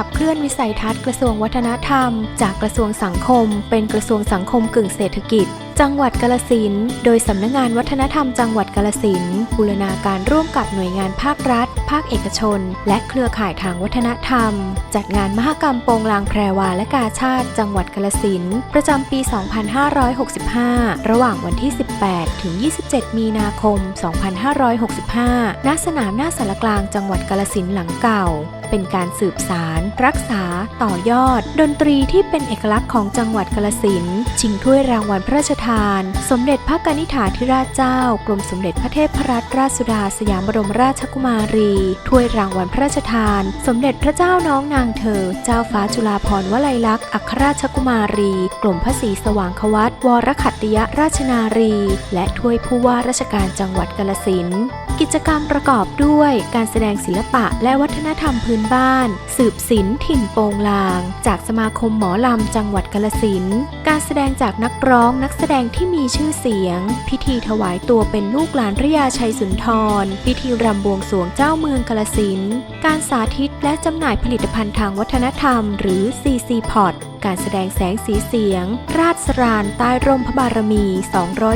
ขับเคลื่อนวิสัยทัศน์กระทรวงวัฒนธรรม จากกระทรวงสังคม เป็นกระทรวงสังคมกึ่งเศรษฐกิจ จังหวัดกาลสินโดยสำนักงานวัฒนธรรมจังหวัดกาลสินบูรณาการร่วมกับหน่วยงานภาครัฐ ภาคเอกชน และเครือข่ายทางวัฒนธรรม จัดงานมหกรรมโปงลางแพรวาและกาชาติ จังหวัดกาลสินประจำปี 2565 ระหว่างวันที่ 18 ถึง 27 มีนาคม 2565 ณ สนามหน้าสารกลางจังหวัดกาลสินหลังเก่า เป็นการสืบสาร รักษา ต่อยอด ดนตรีที่เป็นเอกลักษณ์ของจังหวัดกาลสินชิงถ้วยรางวัลพระราชทานสมเด็จพระกนิษฐาธิราชเจ้า กรมสมเด็จพระเทพรัตนราชสุดาสยามบรมราชกุมารี ถ้วยรางวัลพระราชทาน สมเด็จพระเจ้าน้องนางเธอ เจ้าฟ้าจุฬาภรณ์วลัยลักษณ์อัครราชกุมารี กรมพระศรีสว่างควัตวรขัตติยราชนารี และถ้วยผู้ว่าราชการจังหวัดกาลสินกิจกรรมประกอบด้วยการแสดงศิลปะและวัฒนธรรมพื้นบ้าน สืบศิลป์ถิ่นโปงลาง จากสมาคมหมอลำจังหวัดกาลสิน การแสดงจากนักร้องนักแสดงที่มีชื่อเสียง พิธีถวายตัวเป็นลูกหลานพระยาชัยสุนทร พิธีรำบวงสรวงเจ้าเมืองกาลสินการสาธิตและจำหน่ายผลิตภัณฑ์ทางวัฒนธรรม หรือ CC p o t การแสดงแสงสีเสียง ราชสรานใต้ร่มพระบารมี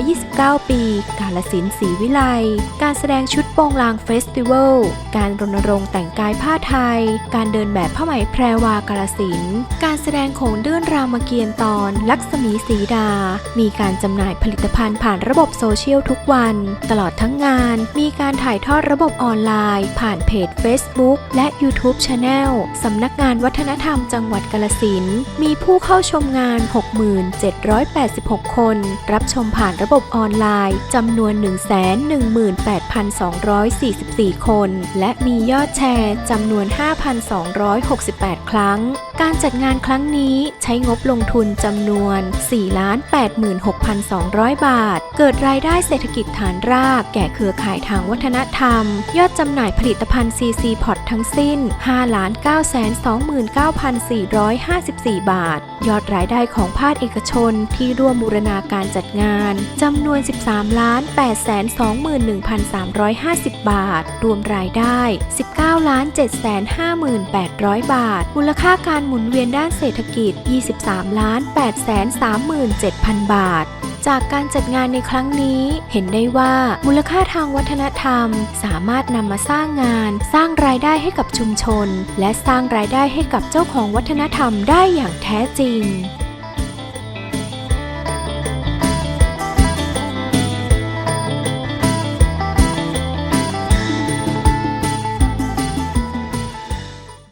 229 ปี กาลสินธุ์ศรีวิไล การแสดงชุดโปงลางเฟสติวัล การรณรงค์แต่งกายผ้าไทย การเดินแบบผ้าไหมแพรวากาลสิน การแสดงโขนเดือนรามเกียรติ์ตอนลักษมีสีดา มีการจำหน่ายผลิตภัณฑ์ผ่านระบบโซเชียลทุกวัน ตลอดทั้งงาน มีการถ่ายทอดระบบออนไลน์ ผ่านเพจ Facebook และ YouTube Channel สำนักงานวัฒนธรรมจังหวัดกาลสินมีผู้เข้าชมงาน 6786 คน รับชมผ่านระบบออนไลน์จำนวน 118,244 คน และมียอดแชร์จำนวน 5,268 ครั้ง การจัดงานครั้งนี้ใช้งบลงทุนจำนวน 4,86,200 บาท เกิดรายได้เศรษฐกิจฐานราก แก่เครือข่ายทางวัฒนธรรม ยอดจำหน่ายผลิตภัณฑ์ CC Pot ทั้งสิ้น 5,929,454 บาท ยอดรายได้ของภาคเอกชนที่ร่วมบูรณาการจัดงานจำนวน 13 ล้าน8 2 1 3 5 0 บาท รวมรายได้ 19 ล้าน7 5 8 0 0บาท มูลค่าการหมุนเวียนด้านเศรษฐกิจ 23 ล้าน8 3 7 0 0 0 บาทจากการจัดงานในครั้งนี้เห็นได้ว่ามูลค่าทางวัฒนธรรม สามารถนำมาสร้างงาน สร้างรายได้ให้กับชุมชน และสร้างรายได้ให้กับเจ้าของวัฒนธรรมได้อย่างแท้จริง